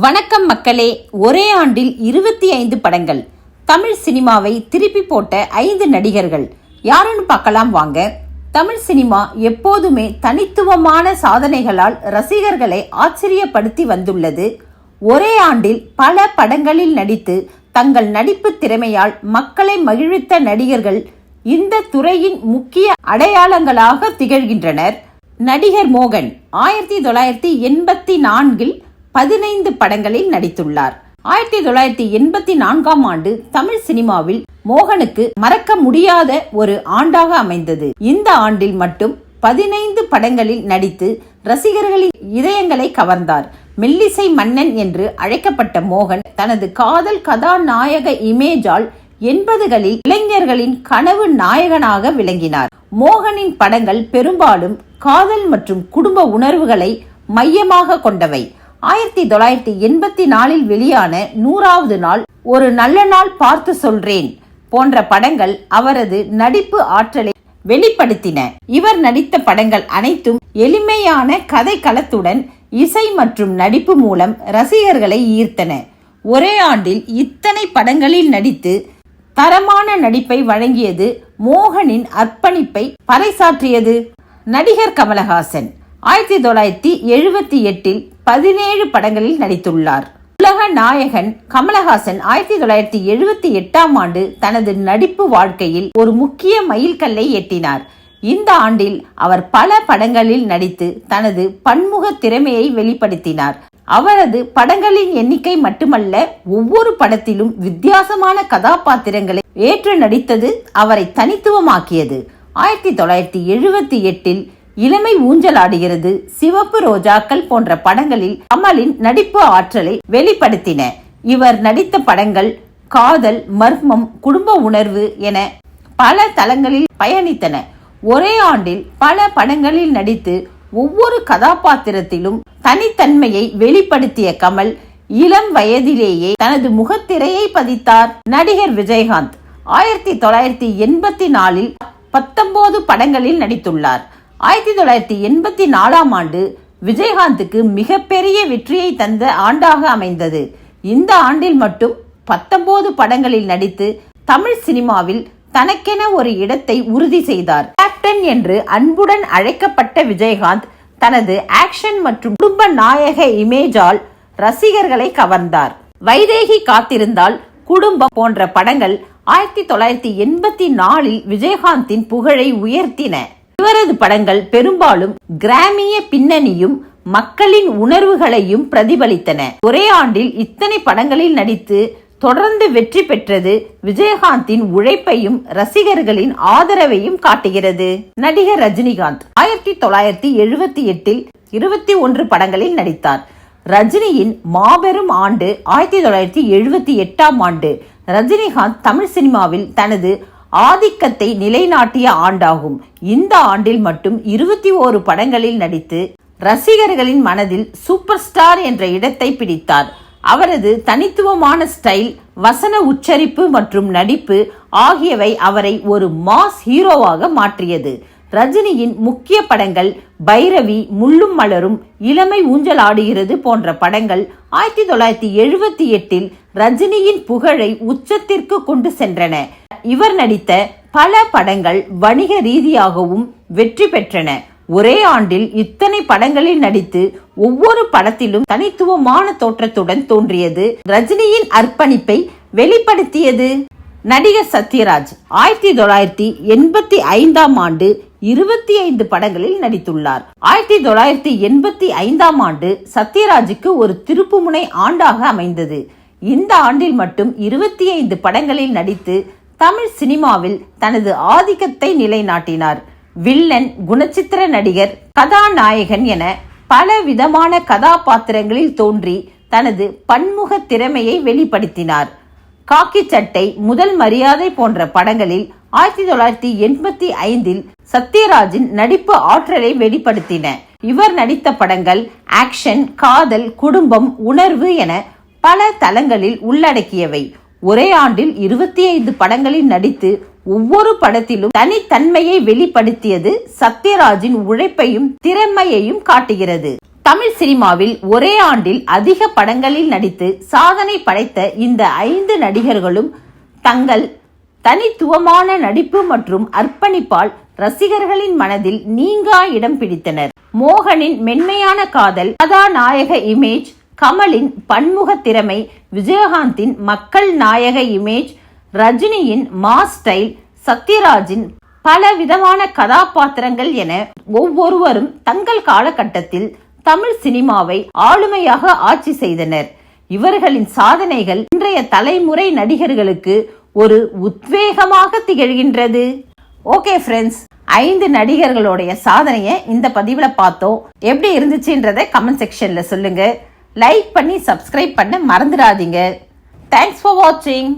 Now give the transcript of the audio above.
வணக்கம் மக்களே. ஒரே ஆண்டில் இருபத்தி ஐந்து படங்கள். தமிழ் சினிமாவை திருப்பி போட்ட ஐந்து நடிகர்கள். யாருன்னு பார்க்கலாம் வாங்க. தமிழ் சினிமா எப்போதுமே தனித்துவமான சாதனைகளால் ரசிகர்களை ஆச்சரியப்படுத்தி வந்துள்ளது. ஒரே ஆண்டில் பல படங்களில் நடித்து தங்கள் நடிப்பு திறமையால் மக்களை மகிழ்வித்த நடிகர்கள் இந்த துறையின் முக்கிய அடையாளங்களாக திகழ்கின்றனர். நடிகர் மோகன் ஆயிரத்தி தொள்ளாயிரத்தி எண்பத்தி நான்கில் பதினைந்து படங்களில் நடித்துள்ளார். ஆயிரத்தி தொள்ளாயிரத்தி எண்பத்தி நான்காம் ஆண்டு தமிழ் சினிமாவில் மோகனுக்கு மறக்க முடியாத ஒரு ஆண்டாக அமைந்தது. இந்த ஆண்டில் மட்டும் பதினைந்து படங்களில் நடித்து ரசிகர்களின் இதயங்களை கவர்ந்தார். மெல்லிசை மன்னன் என்று அழைக்கப்பட்ட மோகன் தனது காதல் கதாநாயக இமேஜால் எண்பதுகளில் இளைஞர்களின் கனவு நாயகனாக விளங்கினார். மோகனின் படங்கள் பெரும்பாலும் காதல் மற்றும் குடும்ப உணர்வுகளை மையமாக கொண்டவை. ஆயிரத்தி தொள்ளாயிரத்தி எண்பத்தி நாலில் வெளியான நூறாவது நாள் ஒரு நல்ல நாள் பார்த்து சொல்றேன் போன்ற படங்கள் அவரது நடிப்பு ஆற்றலை வெளிப்படுத்தின. இவர் நடித்த படங்கள் அனைத்தும் எளிமையான கதை களத்துடன் இசை மற்றும் நடிப்பு மூலம் ரசிகர்களை ஈர்த்தன. ஒரே ஆண்டில் இத்தனை படங்களில் நடித்து தரமான நடிப்பை வழங்கியது மோகனின் அர்ப்பணிப்பை பறைசாற்றியது. நடிகர் கமலஹாசன் ஆயிரத்தி தொள்ளாயிரத்தி எழுபத்தி எட்டில் பதினேழு படங்களில் நடித்துள்ளார். உலக நாயகன் கமலஹாசன் ஆயிரத்தி தொள்ளாயிரத்தி எழுபத்தி எட்டாம் ஆண்டு தனது நடிப்பு வாழ்க்கையில் ஒரு முக்கிய மைல்கல்லை எட்டினார். இந்த ஆண்டில் அவர் பல படங்களில் நடித்து தனது பன்முக திறமையை வெளிப்படுத்தினார். அவரது படங்களின் எண்ணிக்கை மட்டுமல்ல ஒவ்வொரு படத்திலும் வித்தியாசமான கதாபாத்திரங்களை ஏற்று நடித்தது அவரை தனித்துவமாக்கியது. ஆயிரத்தி தொள்ளாயிரத்தி எழுபத்தி எட்டில் இளமை ஊஞ்சலாடுகிறது. சிவப்பு ரோஜாக்கள் போன்ற படங்களில் கமலின் நடிப்பு ஆற்றலை வெளிப்படுத்தின. இவர் நடித்த படங்கள் காதல் மர்மம் குடும்ப உணர்வு என பல தளங்களில் பயணித்தன. ஒரே ஆண்டில் பல படங்களில் நடித்து ஒவ்வொரு கதாபாத்திரத்திலும் தனித்தன்மையை வெளிப்படுத்திய கமல் இளம் வயதிலேயே தனது முகத்திரையை பதித்தார் நடிகர் விஜயகாந்த். ஆயிரத்தி தொள்ளாயிரத்தி எண்பத்தி நாலில் பத்தொன்பது படங்களில் நடித்துள்ளார். ஆயிரத்தி தொள்ளாயிரத்தி எண்பத்தி நாலாம் ஆண்டு விஜயகாந்துக்கு மிகப்பெரிய வெற்றியை தந்த ஆண்டாக அமைந்தது. இந்த ஆண்டில் மட்டும் பத்தொன்பது படங்களில் நடித்து தமிழ் சினிமாவில் தனக்கென ஒரு இடத்தை உறுதி செய்தார். கேப்டன் என்று அன்புடன் அழைக்கப்பட்ட விஜயகாந்த் தனது ஆக்ஷன் மற்றும் குடும்ப நாயக இமேஜால் ரசிகர்களை கவர்ந்தார். வைதேகி காத்திருந்தால் குடும்பம் போன்ற படங்கள் ஆயிரத்தி தொள்ளாயிரத்தி எண்பத்தி நாலில் விஜயகாந்தின் புகழை உயர்த்தின. இவரது படங்கள் பெரும்பாலும் கிராமிய பின்னணியும் மக்களின் உணர்வுகளையும் பிரதிபலித்தன. ஒரே ஆண்டில் இத்தனை படங்களில் நடித்து தொடர்ந்து வெற்றி பெற்றது விஜயகாந்தின் உழைப்பையும் ரசிகர்களின் ஆதரவையும் காட்டுகிறது. நடிகர் ரஜினிகாந்த் ஆயிரத்தி தொள்ளாயிரத்தி எழுபத்தி எட்டில் இருபத்தி ஒன்று படங்களில் நடித்தார். ரஜினியின் மாபெரும் ஆண்டு ஆயிரத்தி தொள்ளாயிரத்தி எழுபத்தி எட்டாம் ஆண்டு. ரஜினிகாந்த் தமிழ் சினிமாவில் தனது ஆதிக்கத்தை நிலைநாட்டிய ஆண்டாகும். இந்த ஆண்டில் மட்டும் இருபத்தி ஓரு படங்களில் நடித்து ரசிகர்களின் மனதில் சூப்பர் ஸ்டார் என்ற இடத்தை பிடித்தார். அவரது தனித்துவமான ஸ்டைல் வசன உச்சரிப்பு மற்றும் நடிப்பு ஆகியவை அவரை ஒரு மாஸ் ஹீரோவாக மாற்றியது. ரஜினியின் முக்கிய படங்கள் பைரவி முள்ளும் மலரும் இளமை ஊஞ்சல் ஆடுகிறது போன்ற படங்கள் ஆயிரத்தி தொள்ளாயிரத்தி எழுபத்தி எட்டில் ரஜினியின் புகழை உச்சத்திற்கு கொண்டு சென்றன. இவர் நடித்த பல படங்கள் வணிக ரீதியாகவும் வெற்றி பெற்றன. ஒரே ஆண்டில் இத்தனை படங்களில் நடித்து ஒவ்வொரு படத்திலும் தனித்துவமான தோற்றத்துடன் தோன்றியது. ரஜினியின் அர்ப்பணிப்பை வெளிப்படுத்தியது நடிகர் சத்யராஜ். ஆயிரத்தி தொள்ளாயிரத்தி எண்பத்தி ஐந்தாம் ஆண்டு இருபத்தி ஐந்து படங்களில் நடித்துள்ளார். ஆயிரத்தி தொள்ளாயிரத்தி எண்பத்தி ஐந்தாம் ஆண்டு சத்யராஜுக்கு ஒரு திருப்புமுனை ஆண்டாக அமைந்தது. இந்த ஆண்டில் மட்டும் இருபத்தி ஐந்து படங்களில் நடித்து தமிழ் சினிமாவில் தனது ஆதிக்கத்தை நிலைநாட்டினார். வில்லன் குணச்சித்திர நடிகர் கதாநாயகன் என பல விதமான கதாபாத்திரங்களில் தோன்றி தனது பன்முக திறமையை வெளிப்படுத்தினார். காக்கி சட்டை முதல் மரியாதை போன்ற படங்களில் ஆயிரத்தி தொள்ளாயிரத்தி எண்பத்தி ஐந்தில் சத்யராஜின் நடிப்பு ஆற்றலை வெளிப்படுத்தின. இவர் நடித்த படங்கள் ஆக்ஷன் காதல் குடும்பம் உணர்வு என பல தளங்களில் உள்ளடக்கியவை. ஒரே ஆண்டில் இருபத்தி ஐந்து படங்களில் நடித்து ஒவ்வொரு படத்திலும் தனித்தன்மையை வெளிப்படுத்தியது சத்யராஜின் உழைப்பையும் திறமையையும் காட்டுகிறது. தமிழ் சினிமாவில் ஒரே ஆண்டில் அதிக படங்களில் நடித்து சாதனை படைத்த இந்த ஐந்து நடிகர்களும் தங்கள் தனித்துவமான நடிப்பு மற்றும் அர்ப்பணிப்பால் ரசிகர்களின் மனதில் நீங்கா இடம் பிடித்தனர். மோகனின் மென்மையான காதல் கதாநாயக இமேஜ் கமலின் பன்முக திறமை விஜயகாந்தின் மக்கள் நாயக இமேஜ் ரஜினியின் மாஸ் ஸ்டைல் சத்யராஜின் பல விதமான கதாபாத்திரங்கள் என ஒவ்வொருவரும் தங்கள் காலகட்டத்தில் தமிழ் சினிமாவை ஆளுமையாக ஆட்சி செய்தனர். இவர்களின் சாதனைகள் இன்றைய தலைமுறை நடிகர்களுக்கு ஒரு உத்வேகமாக திகழ்கின்றது. ஓகே ஃப்ரெண்ட்ஸ் ஐந்து நடிகர்களுடைய சாதனையை இந்த பதிவில் பார்த்தோம். எப்படி இருந்துச்சுன்றதை கமெண்ட் செக்ஷனில் சொல்லுங்கள் லைக் பண்ணி சப்ஸ்கிரைப் பண்ண மறந்துடாதீங்க. தேங்க்ஸ் ஃபார் வாட்சிங்